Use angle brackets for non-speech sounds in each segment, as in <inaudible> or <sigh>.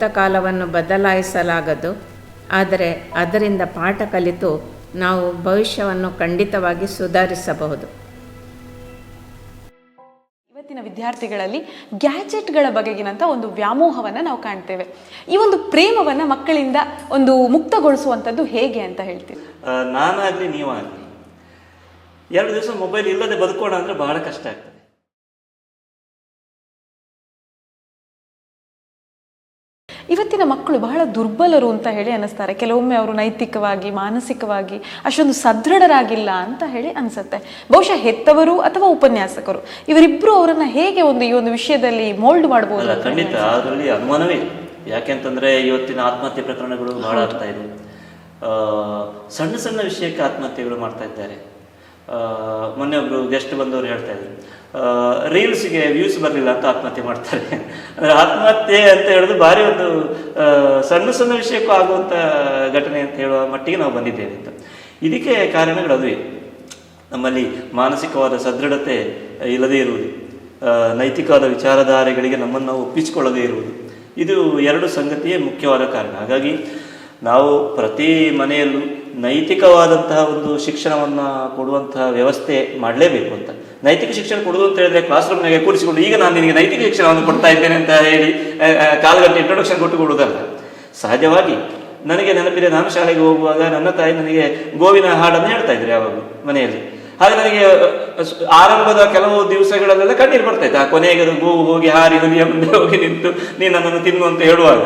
ಭೂತಕಾಲವನ್ನು ಬದಲಾಯಿಸಲಾಗದು. ಆದರೆ ಅದರಿಂದ ಪಾಠ ಕಲಿತು ನಾವು ಭವಿಷ್ಯವನ್ನು ಖಂಡಿತವಾಗಿ ಸುಧಾರಿಸಬಹುದು. ಇವತ್ತಿನ ವಿದ್ಯಾರ್ಥಿಗಳಲ್ಲಿ ಗ್ಯಾಜೆಟ್ಗಳ ಬಗೆಗಿನಂಥ ಒಂದು ವ್ಯಾಮೋಹವನ್ನು ನಾವು ಕಾಣ್ತೇವೆ. ಈ ಒಂದು ಪ್ರೇಮವನ್ನು ಮಕ್ಕಳಿಂದ ಒಂದು ಮುಕ್ತಗೊಳಿಸುವಂಥದ್ದು ಹೇಗೆ ಅಂತ ಹೇಳ್ತೀವಿ ನಾನಾಗಲಿ ನಾನಾಗ್ಲಿ ನೀವಾಗಲಿ. ಎರಡು ದಿವಸ ಮೊಬೈಲ್ ಇಲ್ಲದೆ ಬದುಕೋಣ ಅಂದರೆ ಬಹಳ ಕಷ್ಟ ಆಗ್ತದೆ. ಇವತ್ತಿನ ಮಕ್ಕಳು ಬಹಳ ದುರ್ಬಲರು ಅಂತ ಹೇಳಿ ಅನಿಸ್ತಾರೆ ಕೆಲವೊಮ್ಮೆ ಅವರು ನೈತಿಕವಾಗಿ ಮಾನಸಿಕವಾಗಿ ಅಷ್ಟೊಂದು ಸದೃಢರಾಗಿಲ್ಲ ಅಂತ ಹೇಳಿ ಅನಿಸುತ್ತೆ. ಬಹುಶಃ ಹೆತ್ತವರು ಅಥವಾ ಉಪನ್ಯಾಸಕರು. ಇವರಿಬ್ಬರು ಅವರನ್ನ ಹೇಗೆ ಒಂದು ಈ ಒಂದು ವಿಷಯದಲ್ಲಿ ಮೋಲ್ಡ್ ಮಾಡಬಹುದು ಖಂಡಿತ. ಅದರಲ್ಲಿ ಅನುಮಾನವೇ ಯಾಕೆ ಯಾಕೆಂತಂದ್ರೆ ಇವತ್ತಿನ ಆತ್ಮಹತ್ಯೆ ಪ್ರಕರಣಗಳು ಬಹಳ ಆಗ್ತಾ ಇದೆ. ಸಣ್ಣ ಸಣ್ಣ ವಿಷಯಕ್ಕೆ ಆತ್ಮಹತ್ಯೆಗಳು ಮಾಡ್ತಾ ಇದ್ದಾರೆ. ಮೊನ್ನೆ ಒಬ್ರು ಗೆಸ್ಟ್ ಬಂದವರು ಹೇಳ್ತಾ ಇದ್ರು. ರೀಲ್ಸ್ಗೆ ವ್ಯೂಸ್ ಬರಲಿಲ್ಲ ಅಂತ ಆತ್ಮಹತ್ಯೆ ಮಾಡ್ತಾರೆ. ಅಂದ್ರೆ ಆತ್ಮಹತ್ಯೆ ಅಂತ ಹೇಳೋದು ಭಾರಿ ಒಂದು ಸಣ್ಣ ಸಣ್ಣ ವಿಷಯಕ್ಕೂ ಆಗುವಂತ ಘಟನೆ ಅಂತ ಹೇಳುವ ಮಟ್ಟಿಗೆ ನಾವು ಬಂದಿದ್ದೇವೆ ಅಂತ. ಇದಕ್ಕೆ ಕಾರಣಗಳು ಅದುವೇ. ನಮ್ಮಲ್ಲಿ ಮಾನಸಿಕವಾದ ಸದೃಢತೆ ಇಲ್ಲದೇ ಇರುವುದು ನೈತಿಕವಾದ ವಿಚಾರಧಾರೆಗಳಿಗೆ ನಮ್ಮನ್ನು ನಾವು ಒಪ್ಪಿಸಿಕೊಳ್ಳದೇ ಇರುವುದು, ಇದು ಎರಡು ಸಂಗತಿಯೇ ಮುಖ್ಯವಾದ ಕಾರಣ. ಹಾಗಾಗಿ ನಾವು ಪ್ರತಿ ಮನೆಯಲ್ಲೂ ನೈತಿಕವಾದಂತಹ ಒಂದು ಶಿಕ್ಷಣವನ್ನು ಕೊಡುವಂತಹ ವ್ಯವಸ್ಥೆ ಮಾಡಲೇಬೇಕು ಅಂತ. ನೈತಿಕ ಶಿಕ್ಷಣ ಕೊಡುವುದು ಅಂತ ಹೇಳಿದ್ರೆ ಕ್ಲಾಸ್ ರೂಮ್ನಾಗೆ ಕೂರಿಸಿಕೊಂಡು, ಈಗ ನಾನು ನಿನಗೆ ನೈತಿಕ ಶಿಕ್ಷಣವನ್ನು ಕೊಡ್ತಾ ಇದ್ದೇನೆ ಅಂತ ಹೇಳಿ ಕಾಲಗಟ್ಟೆ ಇಂಟ್ರೊಡಕ್ಷನ್ ಕೊಟ್ಟು ಕೊಡುವುದಲ್ಲ ಸಹಜವಾಗಿ ನನಗೆ ನೆನಪಿದೆ, ನಾನು ಶಾಲೆಗೆ ಹೋಗುವಾಗ ನನ್ನ ತಾಯಿ ನನಗೆ ಗೋವಿನ ಹಾಡನ್ನು ಹೇಳ್ತಾ ಇದ್ರು ಯಾವಾಗ ಮನೆಯಲ್ಲಿ. ಹಾಗೆ ನನಗೆ ಆರಂಭದ ಕೆಲವು ದಿವಸಗಳಲ್ಲೆಲ್ಲ ಕಣ್ಣೀರು ಬರ್ತಾ ಇತ್ತು. ಆ ಕೊನೆಗೆ ಅದು ಗೋವು ಹೋಗಿ ಹಾರಿ ಹುಲಿಯ ಮುಂದೆ ಹೋಗಿ ನಿಂತು, ನೀನು ನನ್ನನ್ನು ತಿನ್ನು ಅಂತ ಹೇಳುವಾಗ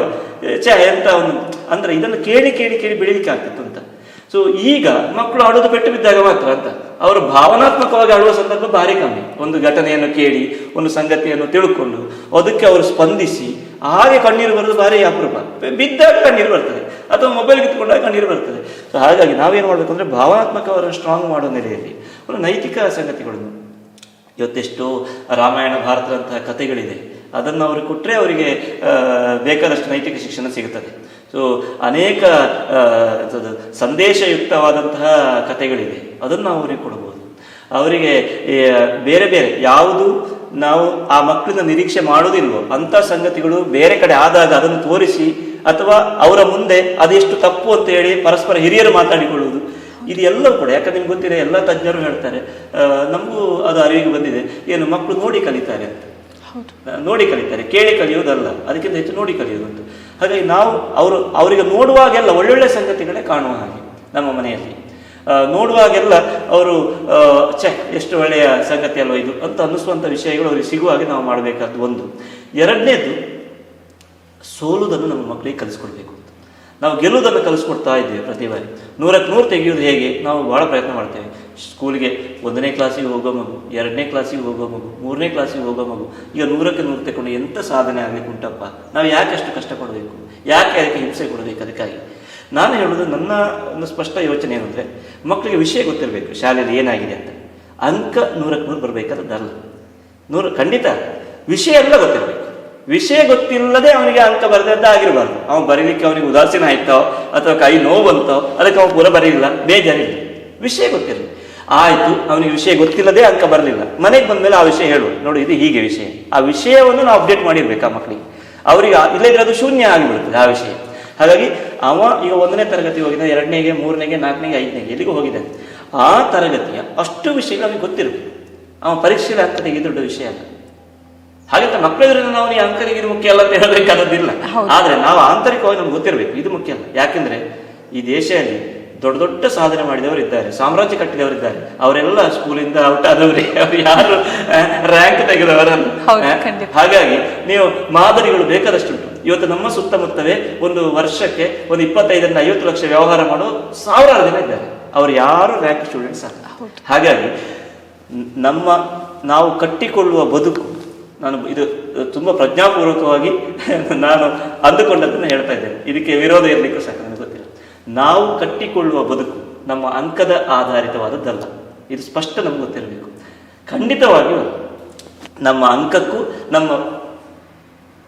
ಚ ಎಂತ ಒಂದು, ಅಂದ್ರೆ ಇದನ್ನು ಕೇಳಿ ಕೇಳಿ ಕೇಳಿ ಬೆಳಿಲಿಕ್ಕೆ ಆಗ್ತಿತ್ತು ಅಂತ. ಸೊ ಈಗ ಮಕ್ಕಳು ಆಡೋದು ಪೆಟ್ಟು ಬಿದ್ದಾಗ ಮಾತ್ರ ಅಂತ. ಅವರು ಭಾವನಾತ್ಮಕವಾಗಿ ಆಡುವ ಸಂದರ್ಭ ಭಾರಿ ಕಮ್ಮಿ. ಒಂದು ಘಟನೆಯನ್ನು ಕೇಳಿ, ಒಂದು ಸಂಗತಿಯನ್ನು ತಿಳ್ಕೊಂಡು, ಅದಕ್ಕೆ ಅವರು ಸ್ಪಂದಿಸಿ, ಹಾಗೆ ಕಣ್ಣೀರು ಬರೋದು ಭಾರಿ ಅಪರೂಪ. ಬಿದ್ದಾಗ ಕಣ್ಣೀರು ಬರ್ತದೆ. ಅಥವಾ ಮೊಬೈಲ್ ಕಿತ್ಕೊಂಡಾಗ ಕಣ್ಣೀರು ಬರ್ತದೆ. ಸೊ ಹಾಗಾಗಿ ನಾವೇನು ಮಾಡಬೇಕು ಅಂದರೆ ಭಾವನಾತ್ಮಕವರನ್ನು ಸ್ಟ್ರಾಂಗ್ ಮಾಡೋ ನೆಲೆಯಲ್ಲಿ ಒಂದು ನೈತಿಕ ಸಂಗತಿಗಳನ್ನು. ಇವತ್ತೆಷ್ಟೋ ರಾಮಾಯಣ, ಭಾರತದಂತಹ ಕಥೆಗಳಿದೆ. ಅದನ್ನು ಅವರು ಕೊಟ್ಟರೆ ಅವರಿಗೆ ಬೇಕಾದಷ್ಟು ನೈತಿಕ ಶಿಕ್ಷಣ ಸಿಗುತ್ತದೆ. ಸೊ ಅನೇಕ ಸಂದೇಶಯುಕ್ತವಾದಂತಹ ಕಥೆಗಳಿವೆ. ಅದನ್ನು ನಾವು ಅವರಿಗೆ ಕೊಡಬಹುದು. ಅವರಿಗೆ ಬೇರೆ ಬೇರೆ ಯಾವುದು ನಾವು ಆ ಮಕ್ಕಳನ್ನ ನಿರೀಕ್ಷೆ ಮಾಡುವುದಿಲ್ವೋ ಅಂಥ ಸಂಗತಿಗಳು ಬೇರೆ ಕಡೆ ಆದಾಗ ಅದನ್ನು ತೋರಿಸಿ ಅಥವಾ ಅವರ ಮುಂದೆ ಅದೆಷ್ಟು ತಪ್ಪು ಅಂತ ಹೇಳಿ ಪರಸ್ಪರ ಹಿರಿಯರು ಮಾತಾಡಿಕೊಳ್ಳುವುದು. ಇದು ಎಲ್ಲವೂ ಕೂಡ ಯಾಕಂದ್ರೆ ನಿಮ್ಗೆ ಗೊತ್ತಿದೆ ಎಲ್ಲ ತಜ್ಞರು ಹೇಳ್ತಾರೆ ನಮಗೂ ಅದು ಅರಿವಿಗೆ ಬಂದಿದೆ. ಏನು ಮಕ್ಕಳು ನೋಡಿ ಕಲಿತಾರೆ ಅಂತ. ನೋಡಿ ಕಲಿತಾರೆ ಕೇಳಿ ಕಲಿಯುವುದಲ್ಲ ಅದಕ್ಕಿಂತ ಹೆಚ್ಚು ನೋಡಿ ಕಲಿಯುವುದು ಅಂತ. ಹಾಗಾಗಿ ನಾವು ಅವರು ಅವರಿಗೆ ನೋಡುವಾಗೆಲ್ಲ ಒಳ್ಳೊಳ್ಳೆ ಸಂಗತಿಗಳೇ ಕಾಣುವ ಹಾಗೆ ನಮ್ಮ ಮನೆಯಲ್ಲಿ. ನೋಡುವಾಗೆಲ್ಲ ಅವರು ಛೆ, ಎಷ್ಟು ಒಳ್ಳೆಯ ಸಂಗತಿ ಅಲ್ವ ಇದು ಅಂತ ಅನ್ನಿಸುವಂಥ ವಿಷಯಗಳು ಅವರಿಗೆ ಸಿಗುವಾಗೆ ನಾವು ಮಾಡಬೇಕಾದ್ದು ಒಂದು. ಎರಡನೇದು ಸೋಲುವುದನ್ನು ನಮ್ಮ ಮಕ್ಕಳಿಗೆ ಕಲಿಸ್ಕೊಡ್ಬೇಕು. ನಾವು ಗೆಲ್ಲುವುದನ್ನು ಕಲಿಸ್ಕೊಡ್ತಾ ಇದ್ದೇವೆ ಪ್ರತಿ ಬಾರಿ. ನೂರಕ್ಕೆ ನೂರು ತೆಗೆಯೋದು ಹೇಗೆ? ನಾವು ಭಾಳ ಪ್ರಯತ್ನ ಮಾಡ್ತೇವೆ. ಸ್ಕೂಲಿಗೆ ಒಂದನೇ ಕ್ಲಾಸಿಗೆ ಹೋಗೋ ಮಗು, ಎರಡನೇ ಕ್ಲಾಸಿಗೆ ಹೋಗೋ ಮಗು, ಮೂರನೇ ಕ್ಲಾಸಿಗೆ ಹೋಗೋ ಮಗು, ಈಗ ನೂರಕ್ಕೆ ನೂರು ತಗೊಂಡು ಎಂಥ ಸಾಧನೆ ಆಗಬೇಕು ಉಂಟಪ್ಪ? ನಾವು ಯಾಕೆ ಅಷ್ಟು ಕಷ್ಟಪಡಬೇಕು ಯಾಕೆ ಅದಕ್ಕೆ ಹಿಂಸೆ ಕೊಡಬೇಕು ಅದಕ್ಕಾಗಿ? ನಾನು ಹೇಳೋದು ನನ್ನ ಒಂದು ಸ್ಪಷ್ಟ ಯೋಚನೆ ಏನು ಅಂದರೆ ಮಕ್ಕಳಿಗೆ ವಿಷಯ ಗೊತ್ತಿರಬೇಕು, ಶಾಲೆಯಲ್ಲಿ ಏನಾಗಿದೆ ಅಂತ. ಅಂಕ ನೂರಕ್ಕೆ ನೂರು ಬರಬೇಕಾದದ್ದಲ್ಲ ನೂರು, ಖಂಡಿತ ವಿಷಯ ಎಲ್ಲ ಗೊತ್ತಿರಬೇಕು. ವಿಷಯ ಗೊತ್ತಿಲ್ಲದೆ ಅವನಿಗೆ ಅಂಕ ಬರೆದದ್ದು ಆಗಿರಬಾರ್ದು. ಅವನು ಬರೀಲಿಕ್ಕೆ ಅವನಿಗೆ ಉದಾಸೀನ ಆಯ್ತೋ, ಅಥವಾ ಕೈ ನೋವು ಬಂತೋ, ಅದಕ್ಕೆ ಅವನು ಪೂರ ಬರೀಲಿಲ್ಲ, ಬೇಜಾರಿಲ್ಲ. ವಿಷಯ ಗೊತ್ತಿರಲಿ. ಆಯಿತು, ಅವನಿಗೆ ವಿಷಯ ಗೊತ್ತಿಲ್ಲದೆ ಅಂಕ ಬರಲಿಲ್ಲ. ಮನೆಗೆ ಬಂದ್ಮೇಲೆ ಆ ವಿಷಯ ಹೇಳು ನೋಡಿ, ಇದು ಹೀಗೆ ವಿಷಯ. ಆ ವಿಷಯವನ್ನು ನಾವು ಅಪ್ಡೇಟ್ ಮಾಡಿರ್ಬೇಕು ಆ ಮಕ್ಕಳಿಗೆ ಅವರಿಗೆ ಇಲ್ಲದ್ರೆ ಅದು ಶೂನ್ಯ ಆಗಿಬಿಡುತ್ತದೆ ಆ ವಿಷಯ. ಹಾಗಾಗಿ ಅವ ಈಗ ಒಂದನೇ ತರಗತಿ ಹೋಗಿದ್ದ ಎರಡನೇಗೆ, ಮೂರನೇಗೆ, ನಾಲ್ಕನೇಗೆ, ಐದನೇಗೆ, ಎಲ್ಲಿಗೂ ಹೋಗಿದೆ ಆ ತರಗತಿಯ ಅಷ್ಟು ವಿಷಯಗಳು ಅವನಿಗೆ ಗೊತ್ತಿರಬೇಕು. ಅವನ ಪರೀಕ್ಷೆಯಲ್ಲಿ ಆಗ್ತದೆ ಈ ದೊಡ್ಡ ವಿಷಯ ಅಲ್ಲ. ಹಾಗಂತ ಮಕ್ಕಳೆದುರಿನ ನಾವು ನೀ ಅಂಕರಿಗೆ ಇದು ಮುಖ್ಯ ಅಲ್ಲ ಅಂತ ಹೇಳಬೇಕಾದದ್ದಿಲ್ಲ. ಆದ್ರೆ ನಾವು ಆಂತರಿಕವಾಗಿ ನಮ್ಗೆ ಗೊತ್ತಿರಬೇಕು ಇದು ಮುಖ್ಯ ಅಲ್ಲ. ಯಾಕೆಂದ್ರೆ ಈ ದೇಶದಲ್ಲಿ ದೊಡ್ಡ ದೊಡ್ಡ ಸಾಧನೆ ಮಾಡಿದವರು ಇದ್ದಾರೆ ಸಾಮ್ರಾಜ್ಯ ಕಟ್ಟಿದವರು ಇದ್ದಾರೆ ಅವರೆಲ್ಲ ಸ್ಕೂಲಿಂದ ಔಟ್ ಆದವರೇ. <laughs> ಅವ್ರು ಯಾರು ರ್ಯಾಂಕ್ ತೆಗೆದವರಲ್ಲ. ಹಾಗಾಗಿ ನೀವು ಮಾದರಿಗಳು ಬೇಕಾದಷ್ಟುಂಟು. ಇವತ್ತು ನಮ್ಮ ಸುತ್ತಮುತ್ತವೇ ಒಂದು ವರ್ಷಕ್ಕೆ ಒಂದು ಇಪ್ಪತ್ತೈದರಿಂದ ಐವತ್ತು ಲಕ್ಷ ವ್ಯವಹಾರ ಮಾಡೋ ಸಾವಿರಾರು ಜನ ಇದ್ದಾರೆ. ಅವರು ಯಾರು ರ್ಯಾಂಕ್ ಸ್ಟೂಡೆಂಟ್ಸ್ ಅಲ್ಲ. ಹಾಗಾಗಿ ನಮ್ಮ ನಾವು ಕಟ್ಟಿಕೊಳ್ಳುವ ಬದುಕು ನಾನು ಇದು ತುಂಬ ಪ್ರಜ್ಞಾಪೂರ್ವಕವಾಗಿ <laughs> ನಾನು ಅಂದುಕೊಂಡದನ್ನು ಹೇಳ್ತಾ ಇದ್ದೇನೆ. ಇದಕ್ಕೆ ವಿರೋಧ ಇರಲಿಕ್ಕೂ ಸಹ ನನಗೆ ಗೊತ್ತಿಲ್ಲ. ನಾವು ಕಟ್ಟಿಕೊಳ್ಳುವ ಬದುಕು ನಮ್ಮ ಅಂಕದ ಆಧಾರಿತವಾದದ್ದಲ್ಲ. ಇದು ಸ್ಪಷ್ಟ ನಮ್ಗೆ ಗೊತ್ತಿರಬೇಕು. ಖಂಡಿತವಾಗಿಯೂ ನಮ್ಮ ಅಂಕಕ್ಕೂ ನಮ್ಮ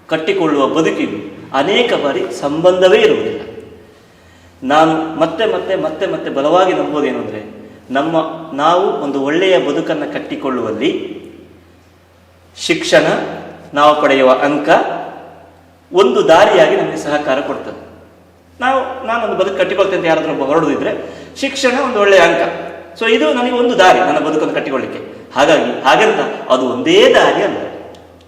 ಕಟ್ಟಿಕೊಳ್ಳುವ ಬದುಕಿಗೂ ಅನೇಕ ಬಾರಿ ಸಂಬಂಧವೇ ಇರುವುದಿಲ್ಲ. ನಾನು ಮತ್ತೆ ಮತ್ತೆ ಮತ್ತೆ ಮತ್ತೆ ಬಲವಾಗಿ ನಂಬೋದೇನು ಅಂದರೆ ನಮ್ಮ ನಾವು ಒಂದು ಒಳ್ಳೆಯ ಬದುಕನ್ನು ಕಟ್ಟಿಕೊಳ್ಳುವಲ್ಲಿ ಶಿಕ್ಷಣ, ನಾವು ಪಡೆಯುವ ಅಂಕ ಒಂದು ದಾರಿಯಾಗಿ ನಮಗೆ ಸಹಕಾರ ಕೊಡ್ತದೆ. ನಾವು, ನಾನೊಂದು ಬದುಕು ಕಟ್ಟಿಕೊಳ್ತೇನೆ ಅಂತ ಯಾರಾದ್ರೂ ಒಬ್ಬ ಹೊರಡುದಿದ್ರೆ ಶಿಕ್ಷಣ ಒಂದು ಒಳ್ಳೆಯ ಅಂಕ. ಸೊ ಇದು ನನಗೆ ಒಂದು ದಾರಿ, ನನ್ನ ಬದುಕನ್ನು ಕಟ್ಟಿಕೊಳ್ಳಿಕ್ಕೆ. ಹಾಗಾಗಿ, ಹಾಗಂತ ಅದು ಒಂದೇ ದಾರಿ ಅಲ್ಲ.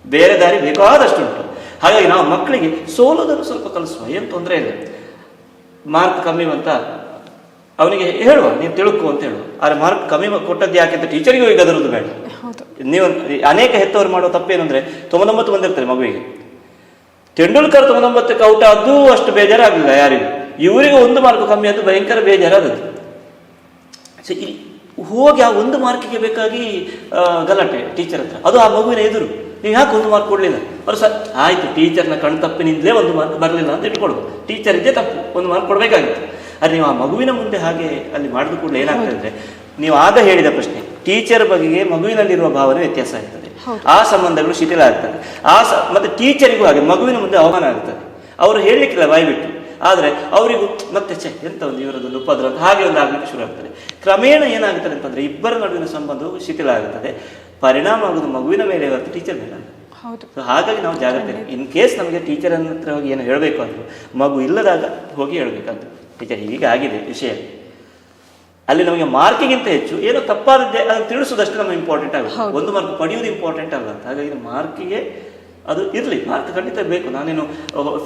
ಬೇರೆ ದಾರಿ ಬೇಕಾದಷ್ಟು ಉಂಟು ಹಾಗಾಗಿ ನಾವು ಮಕ್ಕಳಿಗೆ ಸೋಲೋದನ್ನು ಸ್ವಲ್ಪ ಕಲಿಸುವ, ಏನು ತೊಂದರೆ ಇಲ್ಲ. ಮಾರ್ಕ್ ಕಮ್ಮಿ ಅಂತ ಅವನಿಗೆ ಹೇಳುವ, ನೀನು ತಿಳುಕು ಅಂತ ಹೇಳುವ. ಆದರೆ ಮಾರ್ಕ್ ಕಮ್ಮಿ ಕೊಟ್ಟದ್ದು ಯಾಕೆ ಅಂತ ಟೀಚರಿಗೂ ಈಗ ಅದರದ್ದು ಬೇಡ. ನೀವು ಅನೇಕ ಹೆತ್ತವರು ಮಾಡೋ ತಪ್ಪೇನಂದ್ರೆ ತೊಂಬತ್ತೊಂಬತ್ತು ಬಂದಿರ್ತಾರೆ ಮಗುವಿಗೆ. ತೆಂಡೂಲ್ಕರ್ ತೊಂಬತ್ತೊಂಬತ್ತಕ್ಕೆ ಔಟ್ ಆದ್ದು ಅಷ್ಟು ಬೇಜಾರಾಗಲಿಲ್ಲ ಯಾರಿಗೂ. ಇವರಿಗೆ ಒಂದು ಮಾರ್ಕ್ ಕಮ್ಮಿ ಆದ್ದು ಭಯಂಕರ ಬೇಜಾರಾದದ್ದು. ಸೊ ಇಲ್ಲಿ ಹೋಗಿ ಆ ಒಂದು ಮಾರ್ಕಿಗೆ ಬೇಕಾಗಿ ಗಲಾಟೆ ಟೀಚರ್ ಹತ್ರ. ಅದು ಆ ಮಗುವಿನ ಎದುರು. ನೀವು ಯಾಕೆ ಒಂದು ಮಾರ್ಕ್ ಕೊಡಲಿಲ್ಲ? ಅವರು ಸರ್, ಆಯ್ತು ಟೀಚರ್ನ ಕಣ್ಣು ತಪ್ಪಿನಿಂದಲೇ ಒಂದು ಮಾರ್ಕ್ ಬರಲಿಲ್ಲ ಅಂತ ಇಟ್ಕೊಳ್ಬೋದು ಟೀಚರ್ ಇದ್ದೇ ತಪ್ಪು. ಒಂದು ಮಾರ್ಕ್ ಕೊಡಬೇಕಾಗಿತ್ತು. ಆದರೆ ನೀವು ಆ ಮಗುವಿನ ಮುಂದೆ ಹಾಗೆ ಅಲ್ಲಿ ಮಾಡಿದ ಕೂಡಲೇ ಏನಾಗ್ತದೆ ಅಂದ್ರೆ ನೀವು ಆಗ ಹೇಳಿದ ಪ್ರಶ್ನೆ ಟೀಚರ್ ಬಗೆಗೆ ಮಗುವಿನಲ್ಲಿರುವ ಭಾವನೆ ವ್ಯತ್ಯಾಸ ಆಗ್ತದೆ. ಆ ಸಂಬಂಧಗಳು ಶಿಥಿಲ ಆಗ್ತದೆ ಆ ಸ ಮತ್ತೆ ಟೀಚರಿಗೂ ಹಾಗೆ ಮಗುವಿನ ಮುಂದೆ ಅವಮಾನ ಆಗ್ತದೆ. ಅವರು ಹೇಳಲಿಕ್ಕಿಲ್ಲ ಬಾಯ್ಬಿಟ್ಟು ಆದರೆ ಅವರಿಗೂ ಮತ್ತೆ ಚೆ ಎಂತ ಒಂದು ಇವರದೊಂದು ಉಪದ್ರ ಅಂತ ಹಾಗೆ ಒಂದು ಆಗಲಿಕ್ಕೆ ಶುರು ಆಗ್ತದೆ. ಕ್ರಮೇಣ ಏನಾಗುತ್ತದೆ ಅಂತಂದ್ರೆ ಇಬ್ಬರ ನಡುವಿನ ಸಂಬಂಧವು ಶಿಥಿಲ ಆಗುತ್ತದೆ ಪರಿಣಾಮ ಆಗುವುದು ಮಗುವಿನ ಮೇಲೆ ಹೊರತು ಟೀಚರ್ ಮೇಲೆ ಸೊ ಹಾಗಾಗಿ ನಾವು ಜಾಗ್ರತೆ ಇನ್ ಕೇಸ್ ನಮಗೆ ಟೀಚರ್ ಹತ್ರ ಹೋಗಿ ಏನು ಹೇಳಬೇಕು ಅಂದ್ರೆ ಮಗು ಇಲ್ಲದಾಗ ಹೋಗಿ ಹೇಳಬೇಕಂತ ಟೀಚರ್ ಈಗ ಆಗಿದೆ ವಿಷಯ. ಅಲ್ಲಿ ನಮಗೆ ಮಾರ್ಕಿಗಿಂತ ಹೆಚ್ಚು. ಏನೋ ತಪ್ಪಾದದ್ದೇ ಅದನ್ನು ತಿಳಿಸೋದಷ್ಟು ನಮಗೆ ಇಂಪಾರ್ಟೆಂಟ್ ಆಗುತ್ತೆ ಒಂದು ಮಾರ್ಕ್ ಪಡೆಯುವುದು ಇಂಪಾರ್ಟೆಂಟ್ ಅಲ್ಲ ಅಂತ ಹಾಗಾಗಿ ಮಾರ್ಕಿಗೆ ಅದು ಇರಲಿ. ಮಾರ್ಕ್ ಖಂಡಿತ ಬೇಕು. ನಾನೇನು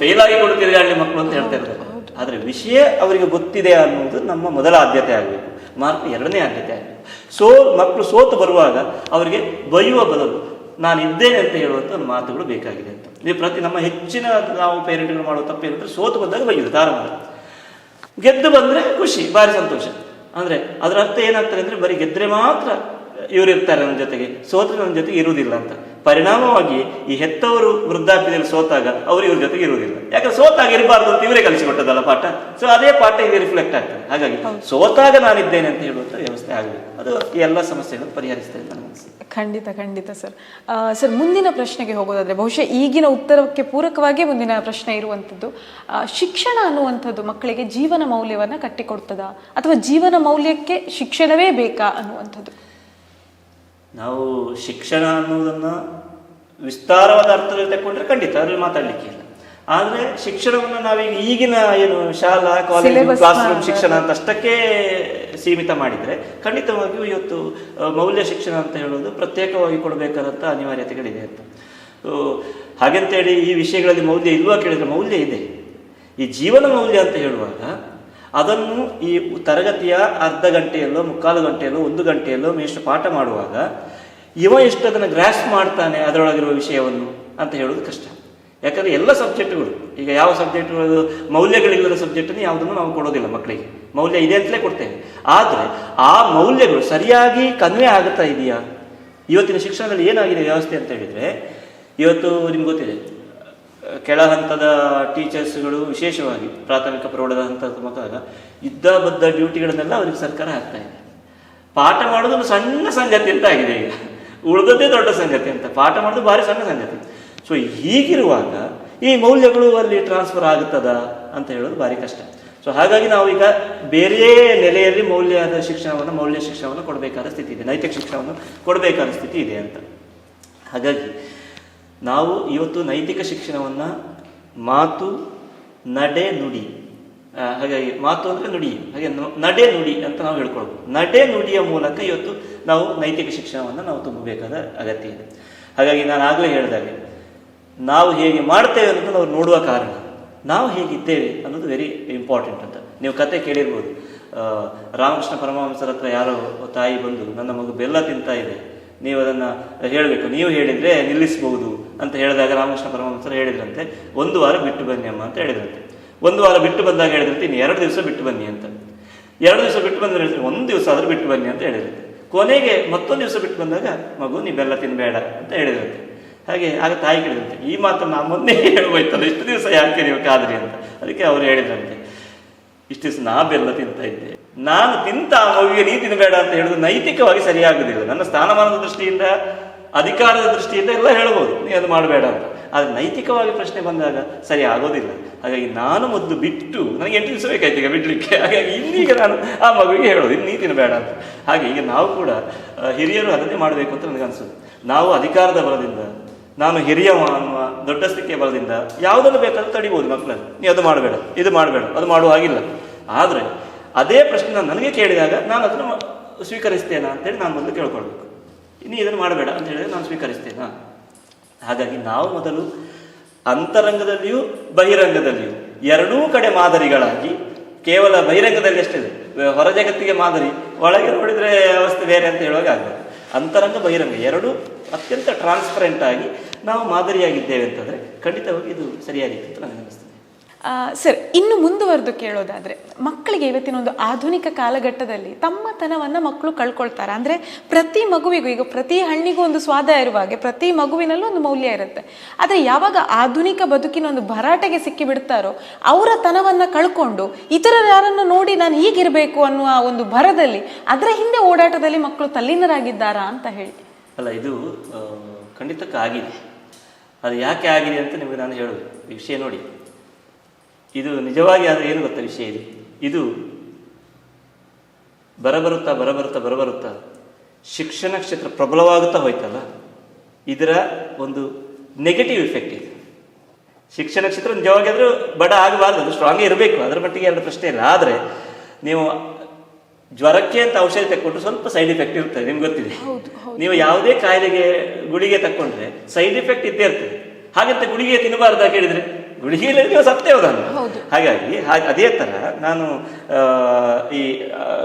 ಫೇಲ್ ಆಗಿ ಕೂಡ ತಿರುಗಾಡಲಿ ಮಕ್ಕಳು ಅಂತ ಹೇಳ್ತಾ ಇದ್ದಾರೆ ಆದರೆ ವಿಷಯ ಅವರಿಗೆ ಗೊತ್ತಿದೆ ಅನ್ನೋದು ನಮ್ಮ ಮೊದಲ ಆದ್ಯತೆ ಆಗಬೇಕು. ಮಾರ್ಕ್ ಎರಡನೇ ಆದ್ಯತೆ ಆಗಬೇಕು. ಸೋ ಮಕ್ಕಳು ಸೋತು ಬರುವಾಗ ಅವರಿಗೆ ಬೈಯುವ ಬದಲು ನಾನು ಇದ್ದೇನೆ ಅಂತ ಹೇಳುವಂಥ ಒಂದು ಮಾತುಗಳು ಬೇಕಾಗಿದೆ ಅಂತ. ನೀವು ಪ್ರತಿ ನಮ್ಮ ಹೆಚ್ಚಿನ ನಾವು ಪೇರೆಂಟ್ಗಳು ಮಾಡುವ ತಪ್ಪೇನಂದ್ರೆ ಸೋತು ಬಂದಾಗ ಬೈಯುವುದು. ಧಾರವಾಡ ಗೆದ್ದು ಬಂದ್ರೆ ಖುಷಿ ಭಾರಿ ಸಂತೋಷ. ಅಂದ್ರೆ ಅದರ ಅರ್ಥ ಏನಾಗ್ತದೆ ಅಂದ್ರೆ ಬರೀ ಗೆದ್ರೆ ಮಾತ್ರ ಇವರು ಇರ್ತಾರೆ ನನ್ನ ಜೊತೆಗೆ. ಸೋತ್ರ ನನ್ನ ಜೊತೆಗೆ ಇರುವುದಿಲ್ಲ ಅಂತ. ಪರಿಣಾಮವಾಗಿ ಈ ಹೆತ್ತವರು ವೃದ್ಧಾಪ್ಯದಲ್ಲಿ ಸೋತಾಗ ಅವರು ಇವ್ರ ಜೊತೆಗೆ ಇರುವುದಿಲ್ಲ. ಯಾಕಂದ್ರೆ ಸೋತಾಗ ಇರಬಾರ್ದು ಅಂತ ಇವರೇ ಕಲಿಸಿಕೊಟ್ಟದಲ್ಲ ಪಾಠ? ಸೊ ಅದೇ ಪಾಠ ಇಲ್ಲಿ ರಿಫ್ಲೆಕ್ಟ್ ಆಗ್ತದೆ. ಹಾಗಾಗಿ ಸೋತಾಗ ನಾನಿದ್ದೇನೆ ಅಂತ ಹೇಳುವಂತ ವ್ಯವಸ್ಥೆ ಆಗಬೇಕು ಅದು ಎಲ್ಲ ಸಮಸ್ಯೆಗಳನ್ನು ಪರಿಹರಿಸ್ತೇನೆ ಅಂತ ನನಗೆ ಖಂಡಿತ ಖಂಡಿತ ಸರ್. ಸರ್ ಮುಂದಿನ ಪ್ರಶ್ನೆಗೆ ಹೋಗೋದಾದ್ರೆ ಬಹುಶಃ ಈಗಿನ ಉತ್ತರಕ್ಕೆ ಪೂರಕವಾಗಿ ಮುಂದಿನ ಪ್ರಶ್ನೆ ಇರುವಂಥದ್ದು ಶಿಕ್ಷಣ ಅನ್ನುವಂಥದ್ದು ಮಕ್ಕಳಿಗೆ ಜೀವನ ಮೌಲ್ಯವನ್ನ ಕಟ್ಟಿಕೊಡ್ತದ? ಅಥವಾ ಜೀವನ ಮೌಲ್ಯಕ್ಕೆ ಶಿಕ್ಷಣವೇ ಬೇಕಾ ಅನ್ನುವಂಥದ್ದು? ನಾವು ಶಿಕ್ಷಣ ಅನ್ನೋದನ್ನ ವಿಸ್ತಾರವಾದ ಅರ್ಥದಲ್ಲಿ ತಗೊಂಡ್ರೆ ಖಂಡಿತ ಅದ್ರಲ್ಲಿ ಮಾತಾಡ್ಲಿಕ್ಕೆ ಇಲ್ಲ. ಆದ್ರೆ ಶಿಕ್ಷಣವನ್ನು ನಾವೀಗ ಈಗಿನ ಏನು ಶಾಲಾ ಕಾಲೇಜು ಕ್ಲಾಸ್ ರೂಮ್ ಶಿಕ್ಷಣ ಅಂತ ಅಷ್ಟಕ್ಕೆ ಸೀಮಿತ ಮಾಡಿದ್ರೆ ಖಂಡಿತವಾಗಿಯೂ ಇವತ್ತು ಮೌಲ್ಯ ಶಿಕ್ಷಣ ಅಂತ ಹೇಳೋದು ಪ್ರತ್ಯೇಕವಾಗಿ ಕೊಡಬೇಕಾದಂಥ ಅನಿವಾರ್ಯತೆಗಳಿದೆ ಅಂತ. ಸೊ ಹಾಗಂತೇಳಿ ಈ ವಿಷಯಗಳಲ್ಲಿ ಮೌಲ್ಯ ಇಲ್ವಾ ಕೇಳಿದ್ರೆ ಮೌಲ್ಯ ಇದೆ. ಈ ಜೀವನ ಮೌಲ್ಯ ಅಂತ ಹೇಳುವಾಗ ಅದನ್ನು ಈ ತರಗತಿಯ ಅರ್ಧ ಗಂಟೆಯಲ್ಲೋ, ಮುಕ್ಕಾಲು ಗಂಟೆಯಲ್ಲೋ, ಒಂದು ಗಂಟೆಯಲ್ಲೋ ಮೇಷ್ಟು ಪಾಠ ಮಾಡುವಾಗ ಇವ ಎಷ್ಟು ಅದನ್ನು ಗ್ರಾಸ್ ಮಾಡ್ತಾನೆ ಅದರೊಳಗಿರುವ ವಿಷಯವನ್ನು ಅಂತ ಹೇಳೋದು ಕಷ್ಟ. ಯಾಕಂದ್ರೆ ಎಲ್ಲ ಸಬ್ಜೆಕ್ಟ್ಗಳು, ಈಗ ಯಾವ ಸಬ್ಜೆಕ್ಟ್ಗಳು, ಮೌಲ್ಯಗಳಿಲ್ಲದ ಸಬ್ಜೆಕ್ಟನ್ನು ಯಾವುದನ್ನು ನಾವು ಕೊಡೋದಿಲ್ಲ ಮಕ್ಕಳಿಗೆ. ಮೌಲ್ಯ ಇದೆ ಅಂತಲೇ ಕೊಡ್ತೇವೆ. ಆದರೆ ಆ ಮೌಲ್ಯಗಳು ಸರಿಯಾಗಿ ಕನ್ವೆ ಆಗುತ್ತಾ ಇದೆಯಾ? ಇವತ್ತಿನ ಶಿಕ್ಷಣದಲ್ಲಿ ಏನಾಗಿದೆ ವ್ಯವಸ್ಥೆ ಅಂತ ಹೇಳಿದರೆ, ಇವತ್ತು ನಿಮ್ಗೆ ಗೊತ್ತಿದೆ ಕೆಳ ಹಂತದ ಟೀಚರ್ಸ್ಗಳು ವಿಶೇಷವಾಗಿ ಪ್ರಾಥಮಿಕ ಪ್ರೌಢದ ಹಂತದ ಮಕ್ಕಳ ಇದ್ದ ಬದ್ಧ ಡ್ಯೂಟಿಗಳನ್ನೆಲ್ಲ ಅವರಿಗೆ ಸರ್ಕಾರ ಹಾಕ್ತಾ ಇದೆ. ಪಾಠ ಮಾಡೋದು ಒಂದು ಸಣ್ಣ ಸಂಗತಿ ಅಂತ ಆಗಿದೆ ಈಗ. ಉಳಿದದ್ದೇ ದೊಡ್ಡ ಸಂಗತಿ ಅಂತ. ಪಾಠ ಮಾಡೋದು ಭಾರಿ ಸಣ್ಣ ಸಂಗತಿ. ಸೊ ಹೀಗಿರುವಾಗ ಈ ಮೌಲ್ಯಗಳು ಅಲ್ಲಿ ಟ್ರಾನ್ಸ್ಫರ್ ಆಗುತ್ತದ ಅಂತ ಹೇಳೋದು ಭಾರಿ ಕಷ್ಟ. ಸೊ ಹಾಗಾಗಿ ನಾವು ಈಗ ಬೇರೆ ನೆಲೆಯಲ್ಲಿ ಮೌಲ್ಯದ ಶಿಕ್ಷಣವನ್ನು, ಮೌಲ್ಯ ಶಿಕ್ಷಣವನ್ನು ಕೊಡಬೇಕಾದ ಸ್ಥಿತಿ ಇದೆ. ನೈತಿಕ ಶಿಕ್ಷಣವನ್ನು ಕೊಡಬೇಕಾದ ಸ್ಥಿತಿ ಇದೆ ಅಂತ. ಹಾಗಾಗಿ ನಾವು ಇವತ್ತು ನೈತಿಕ ಶಿಕ್ಷಣವನ್ನು ಮಾತು, ನಡೆ, ನುಡಿ. ಹಾಗಾಗಿ ಮಾತು ಅಂದರೆ ನುಡಿ. ಹಾಗೆ ನಡೆ, ನುಡಿ ಅಂತ ನಾವು ಹೇಳ್ಕೊಳ್ಬೋದು ನಡೆ, ನುಡಿಯ ಮೂಲಕ ಇವತ್ತು ನಾವು ನೈತಿಕ ಶಿಕ್ಷಣವನ್ನು ನಾವು ತುಂಬಬೇಕಾದ ಅಗತ್ಯ ಇದೆ. ಹಾಗಾಗಿ ನಾನು ಆಗಲೇ ಹೇಳಿದಾಗೆ, ನಾವು ಹೇಗೆ ಮಾಡ್ತೇವೆ ಅನ್ನೋದು ನಾವು ನೋಡುವ ಕಾರಣ. ನಾವು ಹೇಗಿದ್ದೇವೆ ಅನ್ನೋದು ವೆರಿ ಇಂಪಾರ್ಟೆಂಟ್ ಅಂತ. ನೀವು ಕತೆ ಕೇಳಿರ್ಬೋದು. ರಾಮಕೃಷ್ಣ ಪರಮಹಂಸರ ಹತ್ರ ಯಾರೋ ತಾಯಿ ಬಂದು, ನನ್ನ ಮಗು ಬೆಲ್ಲ ತಿಂತಾ ಇದೆ. ನೀವು ಅದನ್ನು ಹೇಳಬೇಕು. ನೀವು ಹೇಳಿದರೆ ನಿಲ್ಲಿಸಬಹುದು ಅಂತ ಹೇಳಿದಾಗ ರಾಮಕೃಷ್ಣ ಪರಮಹಂಸರು ಹೇಳಿದ್ರಂತೆ, ಒಂದು ವಾರ ಬಿಟ್ಟು ಬನ್ನಿ ಅಮ್ಮ ಅಂತ ಹೇಳಿದ್ರಂತೆ. ಒಂದು ವಾರ ಬಿಟ್ಟು ಬಂದಾಗ ಹೇಳಿದ್ರಂತೆ, ಇನ್ನು ಎರಡು ದಿವಸ ಬಿಟ್ಟು ಬನ್ನಿ ಅಂತ. ಎರಡು ದಿವಸ ಬಿಟ್ಟು ಬಂದ್ರೆ ಹೇಳಿದ್ರೆ ಒಂದು ದಿವಸ ಆದರೂ ಬಿಟ್ಟು ಬನ್ನಿ ಅಂತ ಹೇಳಿದ್ರಂತೆ. ಕೊನೆಗೆ ಮತ್ತೊಂದು ದಿವಸ ಬಿಟ್ಟು ಬಂದಾಗ, ಮಗು, ನೀ ಬೆಲ್ಲ ತಿನ್ನಬೇಡ ಅಂತ ಹೇಳಿದ್ರಂತೆ. ಹಾಗೆ ಆಗ ತಾಯಿ ಕೇಳಿದಂತೆ ಈ ಮಾತನ್ನು ನಾ ಮೊನ್ನೆ ಹೇಳ್ಬೋಯ್ತಲ್ಲ ಇಷ್ಟು ದಿವಸ ಯಾಕೆ ನೀವು ಕಾದ್ರಿ ಅಂತ. ಅದಕ್ಕೆ ಅವರು ಹೇಳಿದ್ರಂತೆ, ಇಷ್ಟು ದಿವಸ ನಾ ಬೆಲ್ಲ ತಿಂತಾ ಇದ್ದೆ. ನಾನು ತಿಂತ ಆ ಮಗುವಿಗೆ ನೀ ತಿನ್ನಬೇಡ ಅಂತ ಹೇಳುದು ನೈತಿಕವಾಗಿ ಸರಿಯಾಗುದಿಲ್ಲ ನನ್ನ ಸ್ಥಾನಮಾನದ ದೃಷ್ಟಿಯಿಂದ, ಅಧಿಕಾರದ ದೃಷ್ಟಿಯಿಂದ ಎಲ್ಲ ಹೇಳ್ಬೋದು. ನೀ ಅದು ಮಾಡಬೇಡ ಅಂತ. ಆದ್ರೆ ನೈತಿಕವಾಗಿ ಪ್ರಶ್ನೆ ಬಂದಾಗ ಸರಿ ಆಗೋದಿಲ್ಲ. ಹಾಗಾಗಿ ನಾನು ಮೊದಲು ಬಿಟ್ಟು, ನನಗೆ ಎಂಟು ದಿವಸ ಬೇಕಾಯ್ತು ಈಗ ಬಿಡ್ಲಿಕ್ಕೆ. ಹಾಗಾಗಿ ಇನ್ನೀಗ ನಾನು ಆ ಮಗುವಿಗೆ ಹೇಳೋದು, ಇನ್ನು ನೀ ತಿನ್ನಬೇಡ ಅಂತ. ಹಾಗೆ ಈಗ ನಾವು ಕೂಡ ಹಿರಿಯರು ಅದನ್ನೇ ಮಾಡಬೇಕು ಅಂತ ನನಗೆ ಅನಿಸುತ್ತೆ. ನಾವು ಅಧಿಕಾರದ ಬಲದಿಂದ, ನಾನು ಹಿರಿಯವ ಅನ್ನುವ ದೊಡ್ಡಸ್ತಿಕೆ ಬಲದಿಂದ ಯಾವುದನ್ನು ಬೇಕಾದ್ರೂ ತಡಿಬೋದು ಮಕ್ಕಳನ್ನು ನೀ ಅದು ಮಾಡಬೇಡ, ಇದು ಮಾಡಬೇಡ, ಅದು ಮಾಡುವ ಹಾಗಿಲ್ಲ. ಆದರೆ ಅದೇ ಪ್ರಶ್ನೆ ನಾನು ನನಗೆ ಕೇಳಿದಾಗ ನಾನು ಅದನ್ನು ಸ್ವೀಕರಿಸ್ತೇನೆ ಅಂತೇಳಿ ನಾನು ಮೊದಲು ಕೇಳ್ಕೊಳ್ಬೇಕು. ಇನ್ನು ಇದನ್ನು ಮಾಡಬೇಡ ಅಂತ ಹೇಳಿದ್ರೆ ನಾನು ಸ್ವೀಕರಿಸ್ತೇನಾ? ಹಾಗಾಗಿ ನಾವು ಮೊದಲು ಅಂತರಂಗದಲ್ಲಿಯೂ ಬಹಿರಂಗದಲ್ಲಿಯೂ ಎರಡೂ ಕಡೆ ಮಾದರಿಗಳಾಗಿ ಕೇವಲ ಬಹಿರಂಗದಲ್ಲಿ ಅಷ್ಟಿದೆ ಹೊರ ಜಗತ್ತಿಗೆ ಮಾದರಿ, ಒಳಗೆ ನೋಡಿದರೆ ಅವಸ್ಥೆ ಬೇರೆ ಅಂತ ಹೇಳುವಾಗ ಆಗಲ್ಲ ಅಂತರಂಗ ಬಹಿರಂಗ ಎರಡೂ ಅತ್ಯಂತ ಟ್ರಾನ್ಸ್ಪರೆಂಟ್ ಆಗಿ ನಾವು ಮಾದರಿಯಾಗಿದ್ದೇವೆ ಅಂತಂದರೆ ಖಂಡಿತವಾಗಿ ಇದು ಸರಿಯಾಗಿತ್ತು ಅಂತ ನನಗೆ ಅನಿಸ್ತದೆ ಸರ್, ಇನ್ನು ಮುಂದುವರೆದು ಕೇಳೋದಾದ್ರೆ, ಮಕ್ಕಳಿಗೆ ಇವತ್ತಿನ ಒಂದು ಆಧುನಿಕ ಕಾಲಘಟ್ಟದಲ್ಲಿ ತಮ್ಮತನವನ್ನ ಮಕ್ಕಳು ಕಳ್ಕೊಳ್ತಾರೆ. ಅಂದ್ರೆ ಪ್ರತಿ ಮಗುವಿಗೂ, ಈಗ ಪ್ರತಿ ಹಣ್ಣಿಗೂ ಒಂದು ಸ್ವಾದ ಇರುವ ಹಾಗೆ ಪ್ರತಿ ಮಗುವಿನಲ್ಲೂ ಒಂದು ಮೌಲ್ಯ ಇರುತ್ತೆ. ಆದರೆ ಯಾವಾಗ ಆಧುನಿಕ ಬದುಕಿನ ಒಂದು ಭರಾಟೆಗೆ ಸಿಕ್ಕಿಬಿಡ್ತಾರೋ, ಅವರ ತನವನ್ನು ಕಳ್ಕೊಂಡು ಇತರರ ಯಾರನ್ನು ನೋಡಿ ನಾನು ಹೀಗಿರಬೇಕು ಅನ್ನುವ ಒಂದು ಭರದಲ್ಲಿ, ಅದರ ಹಿಂದೆ ಓಡಾಟದಲ್ಲಿ ಮಕ್ಕಳು ತಲ್ಲೀನರಾಗಿದ್ದಾರಾ ಅಂತ ಹೇಳಿ. ಅಲ್ಲ, ಇದು ಖಂಡಿತಕ್ಕಾಗಿದೆ ಅದು ಯಾಕೆ ಆಗಿದೆ ಅಂತ ನಿಮಗೆ ನಾನು ಹೇಳೋದು. ವಿಷಯ ನೋಡಿ. ಇದು ನಿಜವಾಗಿ ಆದರೆ ಏನು ಗೊತ್ತ ವಿಷಯ ಇದು? ಇದು ಬರಬರುತ್ತಾ ಬರಬರುತ್ತಾ ಬರಬರುತ್ತಾ ಶಿಕ್ಷಣ ಕ್ಷೇತ್ರ ಪ್ರಬಲವಾಗುತ್ತಾ ಹೋಯ್ತಲ್ಲ? ಇದರ ಒಂದು ನೆಗೆಟಿವ್ ಇಫೆಕ್ಟ್ ಇದೆ. ಶಿಕ್ಷಣ ಕ್ಷೇತ್ರ ನಿಜವಾಗಿ ಆದರೂ ಬಡ ಆಗಬಾರ್ದು ಅದು ಸ್ಟ್ರಾಂಗೇ ಇರಬೇಕು ಅದರ ಮಟ್ಟಿಗೆ ಎರಡು ಪ್ರಶ್ನೆ ಇಲ್ಲ. ಆದರೆ ನೀವು ಜ್ವರಕ್ಕೆ ಅಂತ ಔಷಧಿ ತಕ್ಕೊಂಡ್ರೆ ಸ್ವಲ್ಪ ಸೈಡ್ ಇಫೆಕ್ಟ್ ಇರ್ತದೆ ನಿಮ್ಗೆ ಗೊತ್ತಿದೆ. ನೀವು ಯಾವುದೇ ಕಾಯಿಲೆಗೆ ಗುಳಿಗೆ ತಕ್ಕೊಂಡ್ರೆ ಸೈಡ್ ಇಫೆಕ್ಟ್ ಇದ್ದೇ ಇರ್ತದೆ. ಹಾಗಂತ ಗುಳಿಗೆ ತಿನ್ನಬಾರ್ದು ಹೇಳಿದ್ರೆ? ಗುಳಿಗೆ ಇಲ್ಲದೆ ನೀವು ಸತ್ತೇ ಹೋದನು ಹಾಗಾಗಿ ಹಾಗೆ ಅದೇ ಥರ ನಾನು ಈ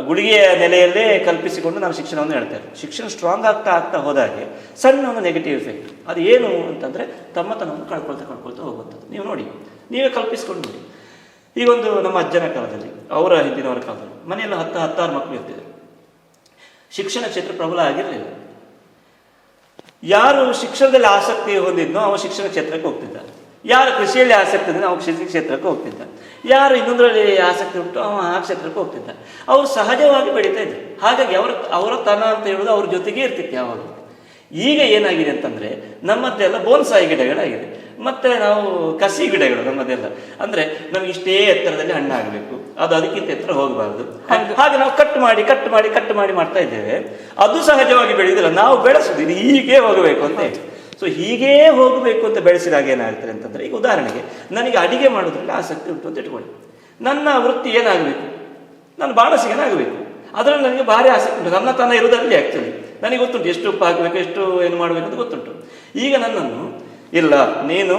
ಗುಳಿಗೆಯ ನೆಲೆಯಲ್ಲೇ ಕಲ್ಪಿಸಿಕೊಂಡು ನಾನು ಶಿಕ್ಷಣವನ್ನು ಹೇಳ್ತೇನೆ ಶಿಕ್ಷಣ ಸ್ಟ್ರಾಂಗ್ ಆಗ್ತಾ ಆಗ್ತಾ ಹೋದಾಗೆ ಸಣ್ಣ ಒಂದು ನೆಗೆಟಿವ್ ಇಫೆಕ್ಟ್ ಅದು ಏನು ಅಂತಂದ್ರೆ ತಮ್ಮತನವನ್ನು ಕಳ್ಕೊಳ್ತಾ ಕಳ್ಕೊಳ್ತಾ ಹೋಗುವಂಥದ್ದು. ನೀವು ನೋಡಿ ನೀವೇ ಕಲ್ಪಿಸ್ಕೊಂಡು ನೋಡಿ. ಈಗೊಂದು ನಮ್ಮ ಅಜ್ಜನ ಕಾಲದಲ್ಲಿ ಅವರ ಹಿಂದಿನವರ ಕಾಲದಲ್ಲಿ ಮನೆಯಲ್ಲಿ ಹತ್ತು ಹತ್ತಾರು ಮಕ್ಕಳು ಇರ್ತಿದ್ರು. ಶಿಕ್ಷಣ ಕ್ಷೇತ್ರ ಪ್ರಬಲ ಆಗಿರಲಿಲ್ಲ. ಯಾರು ಶಿಕ್ಷಣದಲ್ಲಿ ಆಸಕ್ತಿ ಹೊಂದಿದ್ನೋ ಅವ ಶಿಕ್ಷಣ ಕ್ಷೇತ್ರಕ್ಕೆ ಹೋಗ್ತಿದ್ದ. ಯಾರು ಕೃಷಿಯಲ್ಲಿ ಆಸಕ್ತಿ ಅಂದರೆ ಅವ ಕೃಷಿ ಕ್ಷೇತ್ರಕ್ಕೆ ಹೋಗ್ತಿದ್ದ ಯಾರು ಇನ್ನೊಂದರಲ್ಲಿ ಆಸಕ್ತಿ ಉಂಟು ಅವ ಆ ಕ್ಷೇತ್ರಕ್ಕೆ ಹೋಗ್ತಿದ್ದ ಅವರು ಸಹಜವಾಗಿ ಬೆಳೀತಾ ಇದ್ರು ಹಾಗಾಗಿ ಅವರ ಅವರ ತನ ಅಂತ ಹೇಳೋದು ಅವ್ರ ಜೊತೆಗೆ ಇರ್ತಿತ್ತು ಯಾವಾಗ. ಈಗ ಏನಾಗಿದೆ ಅಂತಂದ್ರೆ ನಮ್ಮದೆಲ್ಲ ಬೋನ್ಸಾಯಿ ಗಿಡಗಳಾಗಿದೆ. ಮತ್ತೆ ನಾವು ಕಸಿ ಗಿಡಗಳು ನಮ್ಮದೆಲ್ಲ. ಅಂದ್ರೆ ನಮ್ಗೆ ಇಷ್ಟೇ ಎತ್ತರದಲ್ಲಿ ಹಣ್ಣಾಗಬೇಕು ಅದು ಅದಕ್ಕಿಂತ ಎತ್ತರ ಹೋಗಬಾರ್ದು. ಹಾಗೆ ನಾವು ಕಟ್ ಮಾಡಿ ಕಟ್ ಮಾಡಿ ಕಟ್ ಮಾಡಿ ಮಾಡ್ತಾ ಇದ್ದೇವೆ. ಅದು ಸಹಜವಾಗಿ ಬೆಳೆಯುವುದಿಲ್ಲ. ನಾವು ಬೆಳೆಸುದು ಇದು ಹೀಗೆ ಹೋಗಬೇಕು ಅಂತ ಹೇಳಿ. ಸೊ ಹೀಗೇ ಹೋಗಬೇಕು ಅಂತ ಬೆಳೆಸಿದಾಗ ಏನಾಗ್ತಾರೆ ಅಂತಂದ್ರೆ ಈಗ ಉದಾಹರಣೆಗೆ ನನಗೆ ಅಡಿಗೆ ಮಾಡೋದ್ರಲ್ಲಿ ಆಸಕ್ತಿ ಉಂಟು ಅಂತ ಇಟ್ಕೊಳ್ಳಿ. ನನ್ನ ವೃತ್ತಿ ಏನಾಗಬೇಕು? ನಾನು ಬಾಣಸಿಗನಾಗಬೇಕು ಅದರಲ್ಲಿ ನನಗೆ ಭಾರಿ ಆಸಕ್ತಿ ಉಂಟು. ನನ್ನ ತನ ಇರೋದರಲ್ಲಿ ಆ್ಯಕ್ಚುಲಿ ನನಗೆ ಗೊತ್ತುಂಟು. ಎಷ್ಟು ಉಪ್ಪು ಹಾಕಬೇಕು ಎಷ್ಟು ಏನು ಮಾಡಬೇಕು ಅಂತ ಗೊತ್ತುಂಟು. ಈಗ ನನ್ನನ್ನು ಇಲ್ಲ ನೀನು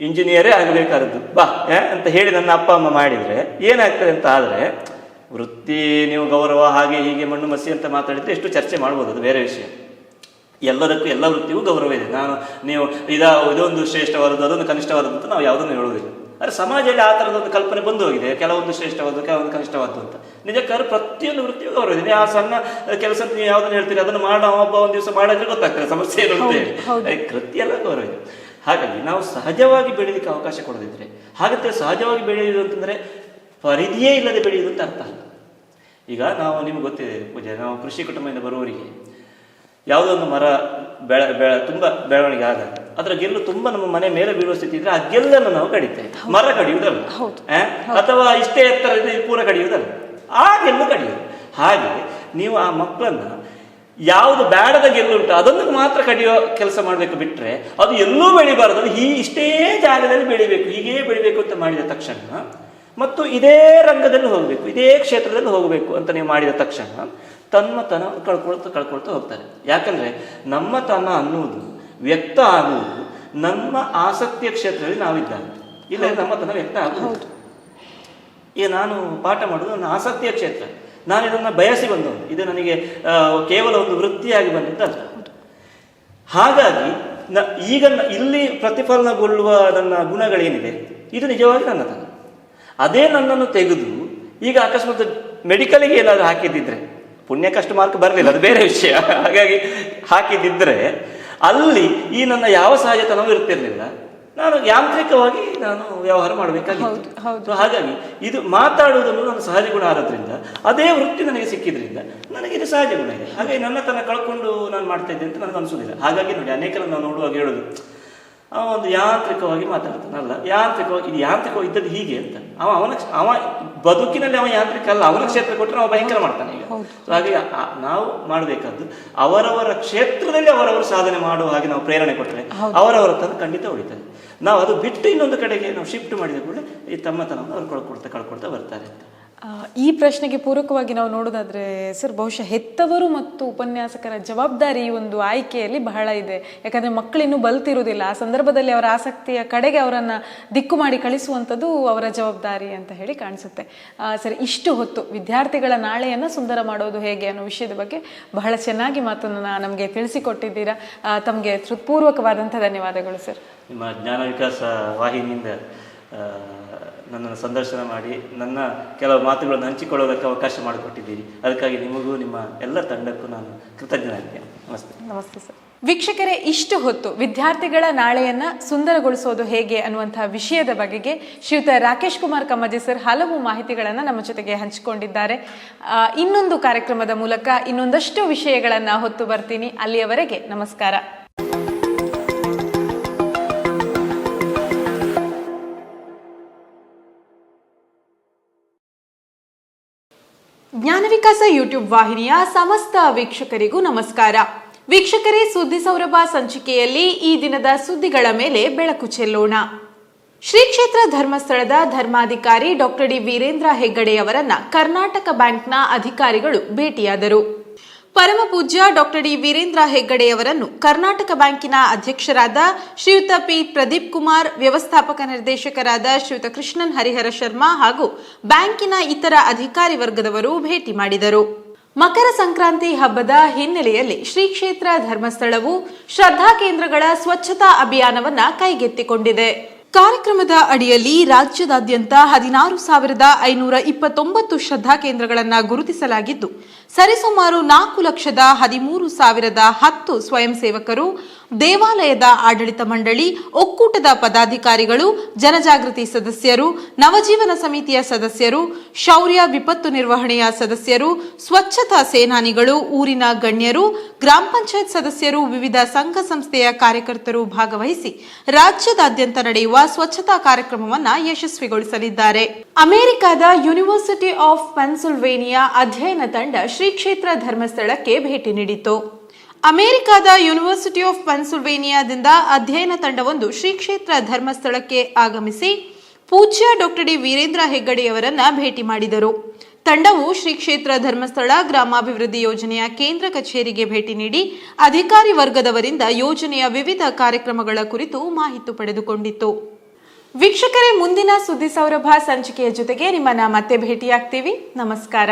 ಇಂಜಿನಿಯರೇ ಆಗಬೇಕಾದದ್ದು. ಬಾ ಏ, ಅಂತ ಹೇಳಿ ನನ್ನ ಅಪ್ಪ ಅಮ್ಮ ಮಾಡಿದರೆ ಏನಾಗ್ತದೆ ಅಂತ ಆದರೆ ವೃತ್ತಿ ನೀವು ಗೌರವ ಹಾಗೆ ಹೀಗೆ ಮಣ್ಣು ಮಸಿ ಅಂತ ಮಾತಾಡಿದ್ರೆ ಎಷ್ಟು ಚರ್ಚೆ ಮಾಡ್ಬೋದು ಅದು ಬೇರೆ ವಿಷಯ. ಎಲ್ಲದಕ್ಕೂ ಎಲ್ಲ ವೃತ್ತಿಗೂ ಗೌರವ ಇದೆ. ನಾನು ನೀವು ಇದ ಇದೊಂದು ಶ್ರೇಷ್ಠವಾದದ್ದು ಅದೊಂದು ಕನಿಷ್ಠವಾದದ್ದು ಅಂತ ನಾವು ಯಾವುದನ್ನು ಹೇಳುವುದಿಲ್ಲ. ಆದರೆ ಸಮಾಜದಲ್ಲಿ ಆ ಥರದ ಒಂದು ಕಲ್ಪನೆ ಬಂದು ಹೋಗಿದೆ ಕೆಲವೊಂದು ಶ್ರೇಷ್ಠವಾದ್ದು ಕೆಲವೊಂದು ಕನಿಷ್ಠವಾದ್ದು ಅಂತ. ನಿಜಕ್ಕಾದ್ರೆ ಪ್ರತಿಯೊಂದು ವೃತ್ತಿಗೂ ಗೌರವ ಇದೆ. ಆ ಸಣ್ಣ ಕೆಲಸ ನೀವು ಯಾವುದನ್ನು ಹೇಳ್ತೀರಿ ಅದನ್ನು ಮಾಡೋ ಒಬ್ಬ ಒಂದು ದಿವಸ ಮಾಡಿದ್ರೆ ಗೊತ್ತಾಗ್ತದೆ ಸಮಸ್ಯೆ ಏನು ಅಂತ ಹೇಳಿ. ಅದಕ್ಕೆ ಕೃತಿ ಎಲ್ಲ ಗೌರವ ಇದೆ. ಹಾಗಾಗಿ ನಾವು ಸಹಜವಾಗಿ ಬೆಳೀಲಿಕ್ಕೆ ಅವಕಾಶ ಕೊಡದಿದ್ರೆ ಹಾಗಂತ ಸಹಜವಾಗಿ ಬೆಳೆಯುವುದು ಅಂತಂದ್ರೆ ಪರಿಧಿಯೇ ಇಲ್ಲದೆ ಬೆಳೆಯುವುದು ಅಂತ ಅರ್ಥ ಅಲ್ಲ. ಈಗ ನಾವು ನಿಮ್ಗೆ ಗೊತ್ತಿದೆ ಪೂಜೆ ನಾವು ಕೃಷಿ ಕುಟುಂಬದಿಂದ ಬರುವವರಿಗೆ ಯಾವುದೋ ಒಂದು ಮರ ಬೆಳ ಬೆಳ ತುಂಬ ಬೆಳವಣಿಗೆ ಆದಾಗ ಅದರ ಗೆಲ್ಲು ತುಂಬಾ ನಮ್ಮ ಮನೆ ಮೇಲೆ ಬೀಳುವ ಸ್ಥಿತಿ ಇದ್ರೆ ಆ ಗೆಲ್ಲನ್ನು ನಾವು ಕಡಿತೇವೆ. ಮರ ಕಡಿಯುವುದಲ್ಲ? ಅಥವಾ ಇಷ್ಟೇ ಎತ್ತರ ಪೂರ ಕಡಿಯುವುದಲ್ಲ. ಆ ಗೆಲ್ಲು ಕಡಿಯುವುದು. ಹಾಗೆ ನೀವು ಆ ಮಕ್ಕಳನ್ನ ಯಾವುದು ಬೇಡದ ಗೆಲ್ಲುಂಟು ಅದನ್ನು ಮಾತ್ರ ಕಡಿಯೋ ಕೆಲಸ ಮಾಡಬೇಕು ಬಿಟ್ರೆ ಅದು ಎಲ್ಲೂ ಬೆಳಿಬಾರದು. ಈ ಇಷ್ಟೇ ಜಾಗದಲ್ಲಿ ಬೆಳಿಬೇಕು. ಹೀಗೇ ಬೆಳಿಬೇಕು ಅಂತ ಮಾಡಿದ ತಕ್ಷಣ ಮತ್ತು ಇದೇ ರಂಗದಲ್ಲಿ ಹೋಗಬೇಕು. ಇದೇ ಕ್ಷೇತ್ರದಲ್ಲಿ ಹೋಗಬೇಕು ಅಂತ ನೀವು ಮಾಡಿದ ತಕ್ಷಣ ತನ್ನ ತನ ಕಳ್ಕೊಳ್ತಾ ಕಳ್ಕೊಳ್ತಾ ಹೋಗ್ತಾರೆ. ಯಾಕಂದ್ರೆ ನಮ್ಮತನ ಅನ್ನುವುದು ವ್ಯಕ್ತ ಆಗುವುದು ನಮ್ಮ ಆಸಕ್ತಿಯ ಕ್ಷೇತ್ರದಲ್ಲಿ ನಾವಿದ್ದಾಗ ಇಲ್ಲ ನಮ್ಮತನ ವ್ಯಕ್ತ ಆಗುವುದು. ಈಗ ನಾನು ಪಾಠ ಮಾಡೋದು ನನ್ನ ಆಸಕ್ತಿಯ ಕ್ಷೇತ್ರ. ನಾನು ಇದನ್ನು ಬಯಸಿ ಬಂದವನು. ಇದು ನನಗೆ ಕೇವಲ ಒಂದು ವೃತ್ತಿಯಾಗಿ ಬಂದಿದ್ದಲ್ಲ ಹಾಗಾಗಿ ನ ಈಗ ಇಲ್ಲಿ ಪ್ರತಿಫಲನಗೊಳ್ಳುವ ನನ್ನ ಗುಣಗಳೇನಿದೆ? ಇದು ನಿಜವಾಗಿ ನನ್ನತನ. ಅದೇ ನನ್ನನ್ನು ತೆಗೆದು ಈಗ ಅಕಸ್ಮಾತ್ ಮೆಡಿಕಲ್ಗೆ ಏನಾದರೂ ಹಾಕಿದ್ದಿದ್ರೆ ಪುಣ್ಯಕ್ಕಷ್ಟು ಮಾರ್ಕ್ ಬರಲಿಲ್ಲ ಅದು ಬೇರೆ ವಿಷಯ. ಹಾಗಾಗಿ ಹಾಕಿದ್ದಿದ್ರೆ ಅಲ್ಲಿ ಈ ನನ್ನ ಯಾವ ಸಹಜತನವೂ ಇರ್ತಿರ್ಲಿಲ್ಲ. ನಾನು ಯಾಂತ್ರಿಕವಾಗಿ ನಾನು ವ್ಯವಹಾರ ಮಾಡಬೇಕಾಗಿತ್ತು. ಹಾಗಾಗಿ ಇದು ಮಾತಾಡುವುದನ್ನು ನಾನು ಸಹಜ ಗುಣ ಆರೋದ್ರಿಂದ ಅದೇ ವೃತ್ತಿ ನನಗೆ ಸಿಕ್ಕಿದ್ರಿಂದ ನನಗೆ ಇದು ಸಹಜ ಗುಣ ಇದೆ. ಹಾಗಾಗಿ ನನ್ನ ತನ್ನ ಕಳ್ಕೊಂಡು ನಾನು ಮಾಡ್ತಾ ಇದ್ದೆ ಅಂತ ನನಗೆ ಅನಿಸೋದಿಲ್ಲ ಹಾಗಾಗಿ ನೋಡಿ ಅನೇಕರನ್ನು ನಾವು ನೋಡುವಾಗ ಹೇಳೋದು ಒಂದು ಯಾಂತ್ರಿಕವಾಗಿ ಮಾತಾಡ್ತಾನಲ್ಲ ಯಾಂತ್ರಿಕವಾಗಿ ಇದು ಯಾಂತ್ರಿಕವಾಗಿ ಇದ್ದದ್ದು ಹೀಗೆ ಅಂತ. ಅವ ಅವನ ಅವ ಬದುಕಿನಲ್ಲಿ ಅವ ಯಾಂತ್ರಿಕ ಅಲ್ಲ ಅವನ ಕ್ಷೇತ್ರ ಕೊಟ್ಟರೆ ಅವ ಭಯಂಕರ ಮಾಡ್ತಾನೆ ಈಗ. ಸೊ ಹಾಗೆ ನಾವು ಮಾಡಬೇಕಾದ್ದು ಅವರವರ ಕ್ಷೇತ್ರದಲ್ಲಿ ಅವರವರು ಸಾಧನೆ ಮಾಡುವ ಹಾಗೆ ನಾವು ಪ್ರೇರಣೆ ಕೊಟ್ಟರೆ ಅವರವರ ತಂದು ಖಂಡಿತ ಉಳಿತಾರೆ ನಾವು ಅದು ಬಿಟ್ಟು ಇನ್ನೊಂದು ಕಡೆಗೆ ನಾವು ಶಿಫ್ಟ್ ಮಾಡಿದ ಕೂಡ ಈ ತಮ್ಮತನವನ್ನು ಅವ್ರು ಕಳ್ಕೊಳ್ತಾ ಕಳ್ಕೊಳ್ತಾ ಬರ್ತಾರೆ ಅಂತ. ಈ ಪ್ರಶ್ನೆಗೆ ಪೂರಕವಾಗಿ ನಾವು ನೋಡೋದಾದ್ರೆ ಸರ್, ಬಹುಶಃ ಹೆತ್ತವರು ಮತ್ತು ಉಪನ್ಯಾಸಕರ ಜವಾಬ್ದಾರಿ ಈ ಒಂದು ಆಯ್ಕೆಯಲ್ಲಿ ಬಹಳ ಇದೆ. ಯಾಕಂದ್ರೆ ಮಕ್ಕಳಿನ್ನೂ ಬಲ್ತಿರುವುದಿಲ್ಲ. ಆ ಸಂದರ್ಭದಲ್ಲಿ ಅವರ ಆಸಕ್ತಿಯ ಕಡೆಗೆ ಅವರನ್ನ ದಿಕ್ಕು ಮಾಡಿ ಕಳಿಸುವಂಥದ್ದು ಅವರ ಜವಾಬ್ದಾರಿ ಅಂತ ಹೇಳಿ ಕಾಣಿಸುತ್ತೆ. ಸರ್, ಇಷ್ಟು ಹೊತ್ತು ವಿದ್ಯಾರ್ಥಿಗಳ ನಾಳೆಯನ್ನು ಸುಂದರ ಮಾಡೋದು ಹೇಗೆ ಅನ್ನೋ ವಿಷಯದ ಬಗ್ಗೆ ಬಹಳ ಚೆನ್ನಾಗಿ ಮಾತನ್ನ ನಮಗೆ ತಿಳಿಸಿಕೊಟ್ಟಿದ್ದೀರಾ. ತಮಗೆ ಹೃತ್ಪೂರ್ವಕವಾದಂಥ ಧನ್ಯವಾದಗಳು, ಸರ್. ನಿಮ್ಮ ಜ್ಞಾನ ವಿಕಾಸ ವಾಹಿನಿಯಿಂದ ನನ್ನನ್ನು ಸಂದರ್ಶನ ಮಾಡಿ ನನ್ನ ಕೆಲವು ಮಾತುಗಳನ್ನು ಹಂಚಿಕೊಳ್ಳೋದಕ್ಕೆ ಅವಕಾಶ ಮಾಡಿಕೊಟ್ಟಿದ್ದೀರಿ. ಅದಕ್ಕಾಗಿ ನಿಮಗೂ ನಿಮ್ಮ ಎಲ್ಲ ತಂಡಕ್ಕೂ ನಾನು ಕೃತಜ್ಞನಾಗಿದ್ದೇನೆ. ನಮಸ್ತೆ. ನಮಸ್ತೆ ಸರ್. ವೀಕ್ಷಕರೇ, ಇಷ್ಟು ಹೊತ್ತು ವಿದ್ಯಾರ್ಥಿಗಳ ನಾಳೆಯನ್ನು ಸುಂದರಗೊಳಿಸೋದು ಹೇಗೆ ಅನ್ನುವಂತಹ ವಿಷಯದ ಬಗೆಗೆ ಶ್ರೀಯುತ ರಾಕೇಶ್ ಕುಮಾರ್ ಕಮ್ಮಜಿ ಸರ್ ಹಲವು ಮಾಹಿತಿಗಳನ್ನು ನಮ್ಮ ಜೊತೆಗೆ ಹಂಚಿಕೊಂಡಿದ್ದಾರೆ. ಇನ್ನೊಂದು ಕಾರ್ಯಕ್ರಮದ ಮೂಲಕ ಇನ್ನೊಂದಷ್ಟು ವಿಷಯಗಳನ್ನು ಹೊತ್ತು ಬರ್ತೀನಿ. ಅಲ್ಲಿಯವರೆಗೆ ನಮಸ್ಕಾರ. ಜ್ಞಾನ ವಿಕಾಸ ಯೂಟ್ಯೂಬ್ ವಾಹಿನಿಯ ಸಮಸ್ತ ವೀಕ್ಷಕರಿಗೂ ನಮಸ್ಕಾರ. ವೀಕ್ಷಕರೇ, ಸುದ್ದಿ ಸೌರಭ ಸಂಚಿಕೆಯಲ್ಲಿ ಈ ದಿನದ ಸುದ್ದಿಗಳ ಮೇಲೆ ಬೆಳಕು ಚೆಲ್ಲೋಣ. ಶ್ರೀ ಕ್ಷೇತ್ರ ಧರ್ಮಸ್ಥಳದ ಧರ್ಮಾಧಿಕಾರಿ ಡಾಕ್ಟರ್ ಡಿ ವೀರೇಂದ್ರ ಹೆಗ್ಗಡೆಯವರನ್ನ ಕರ್ನಾಟಕ ಬ್ಯಾಂಕ್ನ ಅಧಿಕಾರಿಗಳು ಭೇಟಿಯಾದರು. ಪರಮ ಪೂಜ್ಯ ಡಾಕ್ಟರ್ ಡಿ ವೀರೇಂದ್ರ ಹೆಗ್ಗಡೆಯವರನ್ನು ಕರ್ನಾಟಕ ಬ್ಯಾಂಕಿನ ಅಧ್ಯಕ್ಷರಾದ ಶ್ರೀಯುತ ಪಿ ಪ್ರದೀಪ್ ಕುಮಾರ್, ವ್ಯವಸ್ಥಾಪಕ ನಿರ್ದೇಶಕರಾದ ಶ್ರೀಯುತ ಕೃಷ್ಣನ್ ಹರಿಹರ ಶರ್ಮಾ ಹಾಗೂ ಬ್ಯಾಂಕಿನ ಇತರ ಅಧಿಕಾರಿ ವರ್ಗದವರು ಭೇಟಿ ಮಾಡಿದರು. ಮಕರ ಸಂಕ್ರಾಂತಿ ಹಬ್ಬದ ಹಿನ್ನೆಲೆಯಲ್ಲಿ ಶ್ರೀ ಕ್ಷೇತ್ರ ಧರ್ಮಸ್ಥಳವು ಶ್ರದ್ಧಾ ಕೇಂದ್ರಗಳ ಸ್ವಚ್ಛತಾ ಅಭಿಯಾನವನ್ನು ಕೈಗೆತ್ತಿಕೊಂಡಿದೆ. ಕಾರ್ಯಕ್ರಮದ ಅಡಿಯಲ್ಲಿ ರಾಜ್ಯದಾದ್ಯಂತ ಹದಿನಾರು ಸಾವಿರದ ಐನೂರ ಇಪ್ಪತ್ತೊಂಬತ್ತು ಶ್ರದ್ಧಾ ಕೇಂದ್ರಗಳನ್ನು ಗುರುತಿಸಲಾಗಿದ್ದು, ಸರಿಸುಮಾರು ನಾಲ್ಕು ಲಕ್ಷದ ಹದಿಮೂರು ಸಾವಿರದ ಹತ್ತು ಸ್ವಯಂ ಸೇವಕರು ದೇವಾಲಯದ ಆಡಳಿತ ಮಂಡಳಿ, ಒಕ್ಕೂಟದ ಪದಾಧಿಕಾರಿಗಳು, ಜನಜಾಗೃತಿ ಸದಸ್ಯರು, ನವಜೀವನ ಸಮಿತಿಯ ಸದಸ್ಯರು, ಶೌರ್ಯ ವಿಪತ್ತು ನಿರ್ವಹಣೆಯ ಸದಸ್ಯರು, ಸ್ವಚ್ಛತಾ ಸೇನಾನಿಗಳು, ಊರಿನ ಗಣ್ಯರು, ಗ್ರಾಮ ಪಂಚಾಯತ್ ಸದಸ್ಯರು, ವಿವಿಧ ಸಂಘ ಸಂಸ್ಥೆಯ ಕಾರ್ಯಕರ್ತರು ಭಾಗವಹಿಸಿ ರಾಜ್ಯದಾದ್ಯಂತ ನಡೆಯುವ ಸ್ವಚ್ಛತಾ ಕಾರ್ಯಕ್ರಮವನ್ನು ಯಶಸ್ವಿಗೊಳಿಸಲಿದ್ದಾರೆ. ಅಮೆರಿಕದ ಯೂನಿವರ್ಸಿಟಿ ಆಫ್ ಪೆನ್ಸಿಲ್ವೇನಿಯಾ ಅಧ್ಯಯನ ತಂಡ ಶ್ರೀ ಕ್ಷೇತ್ರ ಧರ್ಮಸ್ಥಳಕ್ಕೆ ಭೇಟಿ ನೀಡಿತು ಅಮೆರಿಕದ ಯೂನಿವರ್ಸಿಟಿ ಆಫ್ ಪೆನ್ಸಿಲ್ವೇನಿಯಾದಿಂದ ಅಧ್ಯಯನ ತಂಡವೊಂದು ಶ್ರೀ ಕ್ಷೇತ್ರ ಧರ್ಮಸ್ಥಳಕ್ಕೆ ಆಗಮಿಸಿ ಪೂಜ್ಯ ಡಾಕ್ಟರ್ ಡಿ ವೀರೇಂದ್ರ ಹೆಗ್ಗಡೆಯವರನ್ನ ಭೇಟಿ ಮಾಡಿದರು. ತಂಡವು ಶ್ರೀ ಕ್ಷೇತ್ರ ಧರ್ಮಸ್ಥಳ ಗ್ರಾಮಾಭಿವೃದ್ಧಿ ಯೋಜನೆಯ ಕೇಂದ್ರ ಕಚೇರಿಗೆ ಭೇಟಿ ನೀಡಿ ಅಧಿಕಾರಿ ವರ್ಗದವರಿಂದ ಯೋಜನೆಯ ವಿವಿಧ ಕಾರ್ಯಕ್ರಮಗಳ ಕುರಿತು ಮಾಹಿತಿ ಪಡೆದುಕೊಂಡಿತ್ತು. ವೀಕ್ಷಕರೇ, ಮುಂದಿನ ಸುದ್ದಿ ಸೌರಭ ಸಂಚಿಕೆಯ ಜೊತೆಗೆ ನಿಮ್ಮನ್ನ ಮತ್ತೆ ಭೇಟಿಯಾಗ್ತೀವಿ. ನಮಸ್ಕಾರ.